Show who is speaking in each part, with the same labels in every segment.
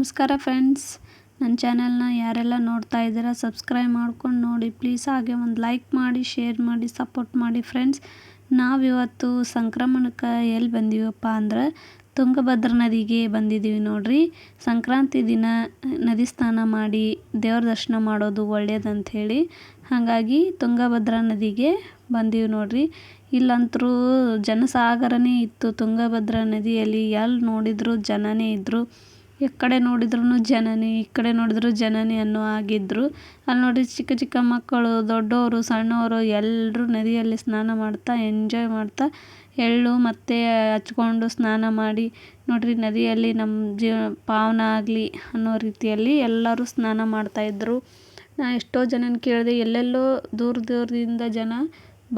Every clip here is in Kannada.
Speaker 1: ನಮಸ್ಕಾರ ಫ್ರೆಂಡ್ಸ್ ನನ್ನ ಚಾನೆಲ್ನ ಯಾರೆಲ್ಲ ನೋಡ್ತಾ ಇದ್ದೀರಾ ಸಬ್ಸ್ಕ್ರೈಬ್ ಮಾಡ್ಕೊಂಡು ನೋಡಿ. ಪ್ಲೀಸ್ ಹಾಗೆ ಒಂದು ಲೈಕ್ ಮಾಡಿ ಶೇರ್ ಮಾಡಿ ಸಪೋರ್ಟ್ ಮಾಡಿ ಫ್ರೆಂಡ್ಸ್ ನಾವಿವತ್ತು ಸಂಕ್ರಮಣಕ್ಕೆ ಎಲ್ಲಿ ಬಂದೀವಪ್ಪ ಅಂದ್ರೆ ತುಂಗಭದ್ರ ನದಿಗೆ ಬಂದಿದ್ದೀವಿ ನೋಡ್ರಿ. ಸಂಕ್ರಾಂತಿ ದಿನ ನದಿ ಸ್ನಾನ ಮಾಡಿ ದೇವ್ರ ದರ್ಶನ ಮಾಡೋದು ಒಳ್ಳೆಯದಂಥೇಳಿ ಹಾಗಾಗಿ ತುಂಗಭದ್ರಾ ನದಿಗೆ ಬಂದೀವಿ ನೋಡ್ರಿ. ಇಲ್ಲಂತರೂ ಜನಸಾಗರನೇ ಇತ್ತು. ತುಂಗಭದ್ರಾ ನದಿಯಲ್ಲಿ ಎಲ್ಲಿ ನೋಡಿದರೂ, ಜನನೇ ಇದ್ದರು ಕಡೆ ನೋಡಿದ್ರೂ ಜನನಿ ಈ ಕಡೆ ನೋಡಿದ್ರು ಜನನಿ ಅನ್ನೋ ಆಗಿದ್ದರು ಅಲ್ಲಿ ನೋಡಿ ಚಿಕ್ಕ ಚಿಕ್ಕ ಮಕ್ಕಳು ದೊಡ್ಡವರು ಸಣ್ಣವರು ಎಲ್ಲರೂ ನದಿಯಲ್ಲಿ ಸ್ನಾನ ಮಾಡ್ತಾ ಎಂಜಾಯ್ ಮಾಡ್ತಾ, ಎಳ್ಳು ಮತ್ತು ಹಚ್ಕೊಂಡು ಸ್ನಾನ ಮಾಡಿ, ನೋಡಿರಿ ನದಿಯಲ್ಲಿ ನಮ್ಮ ಜೀವ, ಪಾವನ ಆಗಲಿ ಅನ್ನೋ ರೀತಿಯಲ್ಲಿ ಎಲ್ಲರೂ ಸ್ನಾನ ಮಾಡ್ತಾಯಿದ್ರು ನಾ ಎಷ್ಟೋ ಜನನ ಕೇಳಿದೆ, ಎಲ್ಲೆಲ್ಲೋ ದೂರ ದೂರದಿಂದ ಜನ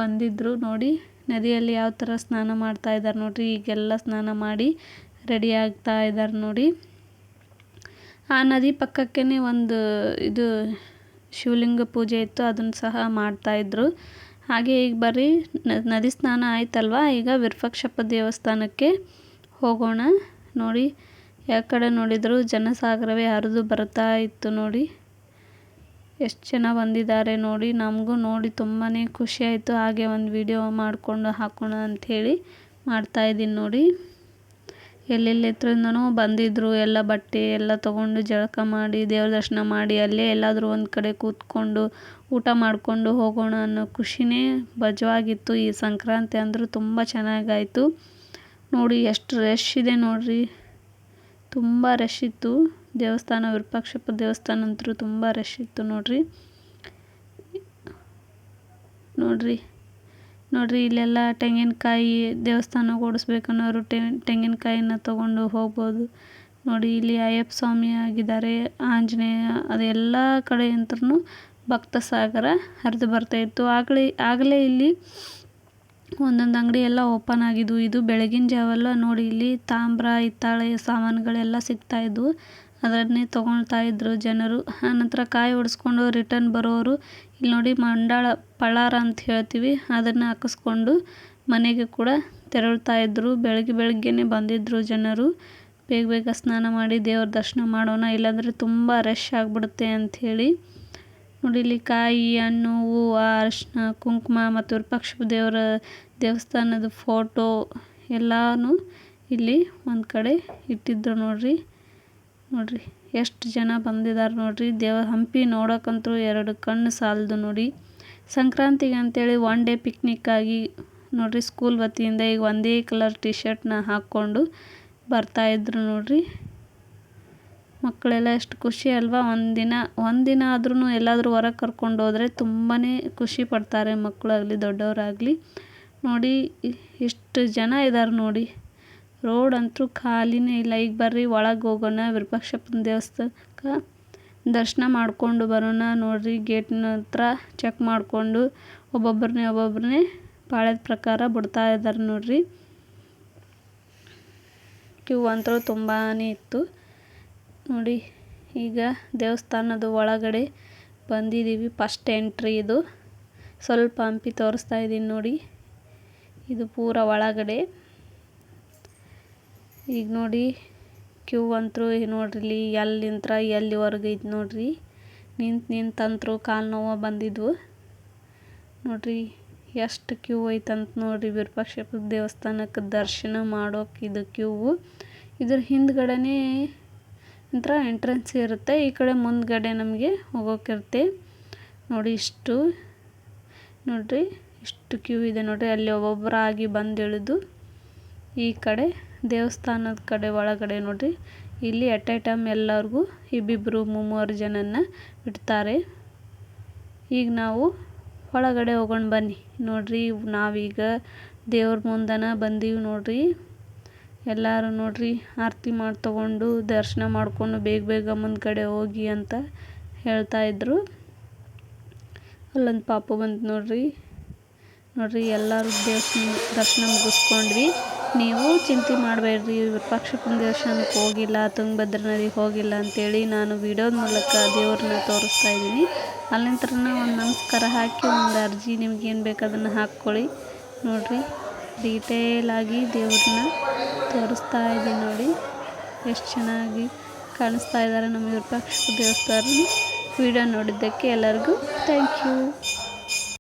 Speaker 1: ಬಂದಿದ್ದರು ನೋಡಿ, ನದಿಯಲ್ಲಿ ಯಾವ ಥರ ಸ್ನಾನ ಮಾಡ್ತಾ ಇದ್ದಾರೆ ನೋಡಿರಿ, ಈಗೆಲ್ಲ ಸ್ನಾನ ಮಾಡಿ, ರೆಡಿ ಆಗ್ತಾ ಇದ್ದಾರೆ ನೋಡಿ. ಆ ನದಿ ಪಕ್ಕಕ್ಕೇ ಒಂದು ಇದು ಶಿವಲಿಂಗ ಪೂಜೆ ಇತ್ತು, ಅದನ್ನು ಸಹ ಮಾಡ್ತಾಯಿದ್ರು ಹಾಗೆ ಈಗ ಬರ್ರಿ ನದಿ ಸ್ನಾನ ಆಯ್ತಲ್ವ? ಈಗ ವಿರೂಪಾಕ್ಷಪ್ಪ ದೇವಸ್ಥಾನಕ್ಕೆ ಹೋಗೋಣ. ನೋಡಿ ಯಾವ ಕಡೆ ನೋಡಿದರೂ ಜನಸಾಗರವೇ ಹರಿದು ಬರ್ತಾ ಇತ್ತು ನೋಡಿ. ಎಷ್ಟು ಜನ ಬಂದಿದ್ದಾರೆ ನೋಡಿ, ನಮಗೂ ನೋಡಿ ತುಂಬಾ ಖುಷಿಯಾಯಿತು ಹಾಗೆ ಒಂದು ವಿಡಿಯೋ ಮಾಡಿಕೊಂಡು ಹಾಕೋಣ ಅಂಥೇಳಿ ಮಾಡ್ತಾಯಿದ್ದೀನಿ ನೋಡಿ. ಎಲ್ಲೆಲ್ಲಿ ಹತ್ರದಿಂದನೋ ಬಂದಿದ್ದರು ಎಲ್ಲ ಬಟ್ಟೆ ಎಲ್ಲ ತೊಗೊಂಡು ಜಳಕ ಮಾಡಿ ದೇವ್ರ ದರ್ಶನ ಮಾಡಿ ಅಲ್ಲೇ ಎಲ್ಲಾದರೂ ಒಂದು ಕಡೆ ಕೂತ್ಕೊಂಡು ಊಟ ಮಾಡಿಕೊಂಡು ಹೋಗೋಣ ಅನ್ನೋ ಖುಷಿನೇ ಬಜವಾಗಿತ್ತು. ಈ ಸಂಕ್ರಾಂತಿ ಅಂದರೂ ತುಂಬ ಚೆನ್ನಾಗಾಯಿತು. ನೋಡಿ ಎಷ್ಟು ರಶ್ ಇದೆ ನೋಡಿರಿ. ತುಂಬ ರಶ್ ಇತ್ತು. ದೇವಸ್ಥಾನ, ವಿರೂಪಾಕ್ಷಪ್ಪ ದೇವಸ್ಥಾನ ಅಂತೂ ತುಂಬ ರಶ್ ಇತ್ತು ನೋಡಿರಿ. ನೋಡಿರಿ. ನೋಡಿರಿ, ಇಲ್ಲೆಲ್ಲ ತೆಂಗಿನಕಾಯಿ ದೇವಸ್ಥಾನ ಓಡಿಸ್ಬೇಕನ್ನೋರು ತೆಂಗಿನಕಾಯಿನ ತಗೊಂಡು ಹೋಗ್ಬೋದು. ನೋಡಿ, ಇಲ್ಲಿ ಅಯ್ಯಪ್ಪ ಸ್ವಾಮಿ ಆಗಿದ್ದಾರೆ, ಆಂಜನೇಯ ಅದೆಲ್ಲ ಕಡೆಯಿಂದಲೂ ಭಕ್ತ ಸಾಗರ ಹರಿದು ಬರ್ತಾಯಿತ್ತು ಆಗಲೇ ಆಗಲೇ ಇಲ್ಲಿ ಒಂದೊಂದು ಅಂಗಡಿ ಎಲ್ಲ ಓಪನ್ ಆಗಿದ್ವು. ಇದು ಬೆಳಗಿನ ಜಾವೆಲ್ಲ. ನೋಡಿ, ಇಲ್ಲಿ ತಾಮ್ರ, ಹಿತ್ತಾಳೆ ಸಾಮಾನುಗಳೆಲ್ಲ ಸಿಗ್ತಾಯಿದ್ವು ಅದನ್ನೇ ತೊಗೊಳ್ತಾ ಇದ್ದರು ಜನರು. ಆನಂತರ ಕಾಯಿ ಹೊಡೆಸ್ಕೊಂಡು ರಿಟರ್ನ್ ಬರೋರು. ಇಲ್ಲಿ ನೋಡಿ ಮಂಡಾಳ ಪಳ್ಳಾರ ಅಂತ ಹೇಳ್ತೀವಿ. ಅದನ್ನು ಹಾಕಿಸ್ಕೊಂಡು ಮನೆಗೆ ಕೂಡ ತೆರಳ್ತಾ ಇದ್ದರು ಬೆಳಗ್ಗೆ ಬೆಳಗ್ಗೆನೇ ಬಂದಿದ್ದರು ಜನರು. ಬೇಗ ಬೇಗ ಸ್ನಾನ ಮಾಡಿ ದೇವ್ರ ದರ್ಶನ ಮಾಡೋಣ, ಇಲ್ಲಾಂದರೆ ತುಂಬ ರಶ್ ಆಗಿಬಿಡುತ್ತೆ ಅಂಥೇಳಿ ನೋಡಿ ಇಲ್ಲಿ ಕಾಯಿ, ಹಣ್ಣು, ಹೂವು ಅರಿಶಿನ ಕುಂಕುಮ ಮತ್ತು ವಿರೂಪಾಕ್ಷ ದೇವರ ದೇವಸ್ಥಾನದ ಫೋಟೋ ಎಲ್ಲನೂ ಇಲ್ಲಿ ಒಂದು ಕಡೆ ಇಟ್ಟಿದ್ರು ನೋಡಿರಿ. ನೋಡಿರಿ, ಎಷ್ಟು ಜನ ಬಂದಿದ್ದಾರೆ ನೋಡಿರಿ. ದೇವ ಹಂಪಿ ನೋಡೋಕ್ಕಂತೂ ಎರಡು ಕಣ್ಣು ಸಾಲದು ನೋಡಿ. ಸಂಕ್ರಾಂತಿಗೆ ಅಂತೇಳಿ ಒನ್ ಡೇ ಪಿಕ್ನಿಕ್ಕಾಗಿ ನೋಡಿರಿ ಸ್ಕೂಲ್ ವತಿಯಿಂದ ಈಗ ಒಂದೇ ಕಲರ್ ಟಿ ಶರ್ಟ್ನ ಹಾಕ್ಕೊಂಡು ಬರ್ತಾಯಿದ್ರು ನೋಡಿರಿ. ಮಕ್ಕಳೆಲ್ಲ ಎಷ್ಟು ಖುಷಿ ಅಲ್ವಾ. ಒಂದಿನ ಒಂದಿನ ಆದ್ರೂ ಎಲ್ಲಾದರೂ ಹೊರಗೆ ಕರ್ಕೊಂಡು ಹೋದರೆ ತುಂಬಾ ಖುಷಿ ಪಡ್ತಾರೆ ಮಕ್ಕಳಾಗಲಿ ದೊಡ್ಡವರಾಗಲಿ. ನೋಡಿ ಎಷ್ಟು ಜನ ಇದ್ದಾರೆ ನೋಡಿ. ರೋಡ್ ಅಂತೂ ಖಾಲಿನೇ ಇಲ್ಲ. ಈಗ ಬರ್ರಿ, ಒಳಗೆ ಹೋಗೋಣ. ವಿರೂಪಾಕ್ಷಪ್ಪನ ದೇವಸ್ಥಾನಕ್ಕೆ ದರ್ಶನ ಮಾಡಿಕೊಂಡು ಬರೋಣ ನೋಡ್ರಿ. ಗೇಟ್ನ ಹತ್ರ ಚೆಕ್ ಮಾಡಿಕೊಂಡು ಒಬ್ಬೊಬ್ಬರನ್ನೇ ಒಬ್ಬೊಬ್ಬರನ್ನೇ ಪಾಳ್ಯದ ಪ್ರಕಾರ ಬಿಡ್ತಾ ಇದ್ದಾರೆ ನೋಡ್ರಿ. ಕ್ಯೂ ಅಂತೂ ತುಂಬಾ ಇತ್ತು. ನೋಡಿ, ಈಗ ದೇವಸ್ಥಾನದ ಒಳಗಡೆ ಬಂದಿದ್ದೀವಿ ಫಸ್ಟ್ ಎಂಟ್ರಿ ಇದು. ಸ್ವಲ್ಪ ಹಂಪಿ ತೋರಿಸ್ತಾ ಇದ್ದೀನಿ ನೋಡಿ. ಇದು ಪೂರ ಒಳಗಡೆ. ಈಗ ನೋಡಿ, ಕ್ಯೂ ಅಂತೂ ನೋಡ್ರಿ ಎಲ್ಲಿಂತ್ರ ಎಲ್ಲಿವರೆಗೆ ಐತೆ ನೋಡ್ರಿ. ನಿಂತು ನಿಂತಂತರೂ ಕಾಲು ನೋವು ಬಂದಿದ್ವು. ನೋಡ್ರಿ, ಎಷ್ಟು ಕ್ಯೂ ಐತಂತ ನೋಡಿರಿ ವಿರೂಪಾಕ್ಷಪ್ಪ ದೇವಸ್ಥಾನಕ್ಕೆ ದರ್ಶನ ಮಾಡೋಕೆ ಇದು ಕ್ಯೂ. ಇದ್ರ ಹಿಂದ್ಗಡೆನೇ ಒಂಥರ ಎಂಟ್ರೆನ್ಸ್ ಇರುತ್ತೆ, ಈ ಕಡೆ ಮುಂದ್ಗಡೆ ನಮಗೆ ಹೋಗೋಕಿರುತ್ತೆ ನೋಡಿ ಇಷ್ಟು, ನೋಡಿರಿ ಇಷ್ಟು ಕ್ಯೂ ಇದೆ ನೋಡಿರಿ, ಅಲ್ಲಿ ಒಬ್ಬೊಬ್ಬರಾಗಿ ಬಂದು ಇಳಿದು ಈ ಕಡೆ ದೇವಸ್ಥಾನದ ಕಡೆ ಒಳಗಡೆ ನೋಡ್ರಿ. ಇಲ್ಲಿ ಅಟ್ ಎ ಟೈಮ್ ಎಲ್ಲರಿಗೂ ಇಬ್ಬಿಬ್ಬರು ಮೂವರು ಜನನ ಬಿಡ್ತಾರೆ ಈಗ ನಾವು ಒಳಗಡೆ ಹೋಗೋಣ ಬನ್ನಿ. ನೋಡ್ರಿ, ನಾವೀಗ ದೇವ್ರ ಮುಂದನ ಬಂದೀವಿ ನೋಡ್ರಿ. ಎಲ್ಲರೂ ನೋಡ್ರಿ, ಆರತಿ ಮಾಡಿ ತಗೊಂಡು ದರ್ಶನ ಮಾಡಿಕೊಂಡು ಬೇಗ ಬೇಗ ಕಡೆ ಹೋಗಿ ಅಂತ ಹೇಳ್ತಾ ಇದ್ರು. ಅಲ್ಲೊಂದು ಪಾಪು ಬಂತು ನೋಡ್ರಿ. ನೋಡ್ರಿ, ಎಲ್ಲರೂ ದೇವಸ್ಥಾನ ದರ್ಶನ ಮುಗಿಸ್ಕೊಂಡ್ವಿ. ನೀವು ಚಿಂತೆ ಮಾಡಬೇಡ್ರಿ. ವಿರೂಪಾಕ್ಷಪ್ಪನ ದೇವಸ್ಥಾನಕ್ಕೆ ಹೋಗಿಲ್ಲ ತುಂಗಭದ್ರ ನದಿಗೆ ಹೋಗಿಲ್ಲ ಅಂತೇಳಿ ನಾನು ವಿಡಿಯೋದ ಮೂಲಕ ದೇವ್ರನ್ನ ತೋರಿಸ್ತಾ ಇದ್ದೀನಿ. ಅಲ್ಲಿಂತ್ರ ಒಂದು ನಮಸ್ಕಾರ ಹಾಕಿ ಒಂದು ಅರ್ಜಿ ನಿಮ್ಗೆ ಏನು ಬೇಕು ಅದನ್ನು ಹಾಕ್ಕೊಳ್ಳಿ. ನೋಡಿರಿ ಡೀಟೇಲಾಗಿ ದೇವ್ರನ್ನ ತೋರಿಸ್ತಾ ಇದ್ದೀನಿ ನೋಡಿ. ಎಷ್ಟು ಚೆನ್ನಾಗಿ ಕಾಣಿಸ್ತಾ ಇದ್ದಾರೆ ನಮ್ಮ ವಿರೂಪಾಕ್ಷ ದೇವಸ್ಥಾನ. ವಿಡಿಯೋ ನೋಡಿದ್ದಕ್ಕೆ ಎಲ್ಲರಿಗೂ ಥ್ಯಾಂಕ್ ಯು